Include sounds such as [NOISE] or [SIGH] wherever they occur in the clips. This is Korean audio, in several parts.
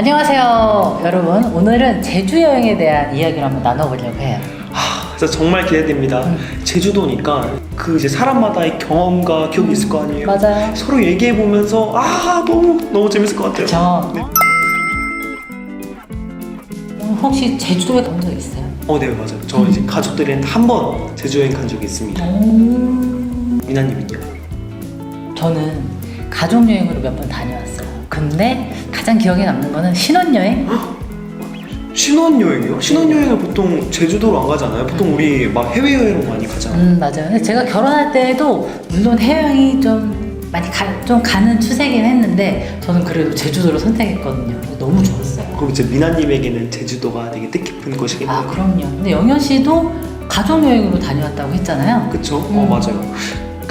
안녕하세요, 여러분. 오늘은 제주 여행에 대한 이야기를 한번 나눠보려고 해요. 진짜 정말 기대됩니다. 제주도니까 그 이제 사람마다의 경험과 기억이 있을 거 아니에요. 맞아요. 서로 얘기해 보면서 아 너무 너무 재밌을 것 같아요. 저 네. 음, 혹시 제주도에 간 적 있어요? 어, 네 맞아요. 저 이제 가족들이랑 한 번 제주 여행 간 적이 있습니다. 음, 미나님은요? 저는 가족 여행으로 몇 번 다녀왔어요. 근데 가장 기억에 남는 거는 신혼여행? 신혼여행이요? 신혼여행을 보통 제주도로 안 가잖아요. 보통 우리 막 해외여행으로 많이 가잖아요. 음, 맞아요. 근데 제가 결혼할 때도 물론 해외여행이 좀 많이 가, 좀 가는 추세긴 했는데 저는 그래도 제주도를 선택했거든요. 너무 좋았어요. 그럼 이제 미나님에게는 제주도가 되게 뜻깊은 곳이겠네요. 아, 그럼요. 근데 영현 씨도 가족 여행으로 다녀왔다고 했잖아요. 그쵸? 음. 어 맞아요.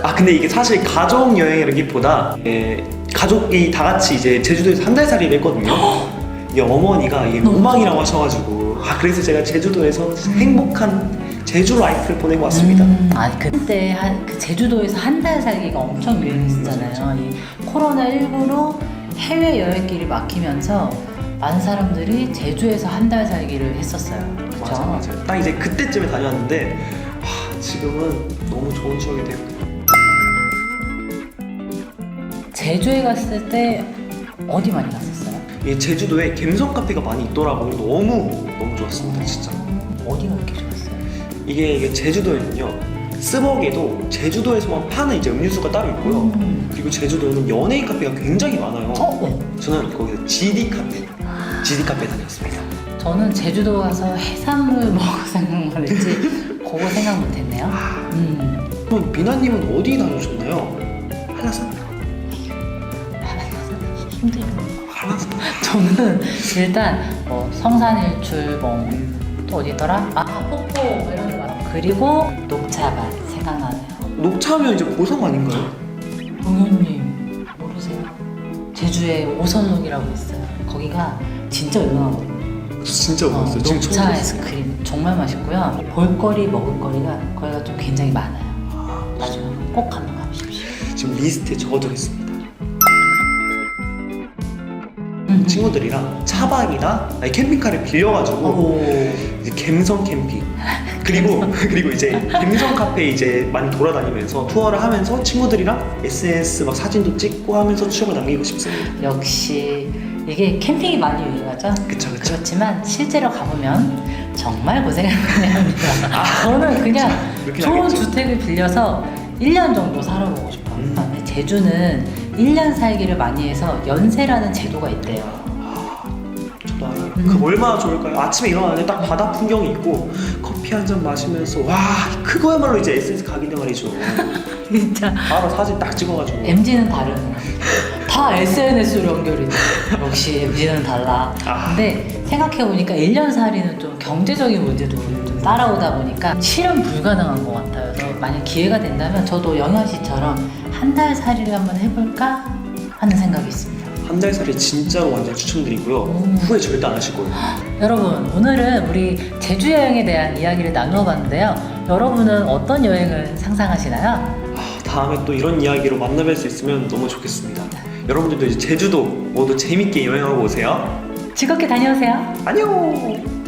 아 근데 이게 사실 가족 여행이라기보다 예, 가족이 다 같이 이제 제주도에서 한 달 살이를 했거든요. [GASPS] 이게 어머니가 이게 너무 로망이라고 하셔가지고 아 그래서 제가 제주도에서 행복한 제주 라이프를 보내고 왔습니다. 음, 아니 그때 한, 그 제주도에서 한 달 살기가 엄청 유행했었잖아요. 이 코로나 19로 해외 여행길이 막히면서 많은 사람들이 제주에서 한 달 살기를 했었어요. 그렇죠? 맞아 맞아요. 딱 이제 그때쯤에 다녀왔는데 와 지금은 너무 좋은 추억이 되고 제주에 갔을 때 어디 많이 갔었어요? 이 제주도에 갬성 카페가 많이 있더라고요. 너무 너무 좋았습니다 진짜. 어디가 그렇게 좋았어요? 이게, 이게 제주도에는요 스벅에도 제주도에서만 파는 이제 음료수가 따로 있고요. 음. 그리고 제주도에는 연예인 카페가 굉장히 많아요. 어, 어. 저는 거기서 GD 카페, GD 카페 다녔습니다. 저는 제주도 가서 해산물 [LAUGHS] 먹을 생각만 했지 [LAUGHS] 그거 생각 못했네요. 음. 그럼 미나님은 어디 다녀오셨나요? 한라산? 힘들어. 한라산? 저는 일단 뭐 성산일출 뭐 또 어디더라? 아 폭포 뭐 이런 데 그리고 녹차가 생각나네요. 녹차하면 이제 고성 아닌가요? 동현님 모르세요? 제주에 오선록이라고 있어요. 거기가 진짜 유명하거든요. 저 진짜 어, 몰랐어요. 지금 녹차 처음. 아이스크림 정말 맛있고요. 볼거리 먹을거리가 거기가 좀 굉장히 많아요. 나중에 꼭 한번 가보십시오. 지금 리스트에 적어두겠습니다. [LAUGHS] 친구들이랑 차박이나 아니, 캠핑카를 빌려가지고 오. 이제 갬성 캠핑 그리고 [LAUGHS] 그리고 이제 갬성 카페 이제 많이 돌아다니면서 투어를 하면서 친구들이랑 SNS 막 사진도 찍고 하면서 추억을 남기고 싶습니다. 역시 이게 캠핑이 많이 유행하죠. 그쵸 그쵸. 그렇지만 실제로 가보면 정말 고생을 많이 합니다. 저는 그냥 그렇긴 좋은 하겠죠. 주택을 빌려서 1년 정도 살아보고 싶어요. 음. 근데 제주는 1년 살기를 많이 해서 연세라는 제도가 있대요. 저도 알아요. 음. 그 얼마나 좋을까요? 아침에 일어나는데 딱 바다 풍경이 있고 커피 한 잔 마시면서 와 그거야말로 이제 SNS 각인데 말이죠. 진짜 바로 사진 딱 찍어가지고. MZ는 다르네. 다 SNS로 연결이 돼. 역시 MZ는 달라. 아. 근데 생각해보니까 1년 살이는 좀 경제적인 문제도 좀 따라오다 보니까 실현 불가능한 것 같아요. 그래서 만약 기회가 된다면 저도 영현 씨처럼 한 달 살이를 한번 해볼까 하는 생각이 있습니다. 한 달 살이 진짜로 완전 추천드리고요. 음. 후회 절대 안 하실 거예요. [GASPS] 여러분, 오늘은 우리 제주 여행에 대한 이야기를 나누어 봤는데요. 여러분은 어떤 여행을 상상하시나요? 아, 다음에 또 이런 이야기로 만나뵐 수 있으면 너무 좋겠습니다. 여러분들도 이제 제주도 모두 재밌게 여행하고 오세요. 즐겁게 다녀오세요. 안녕!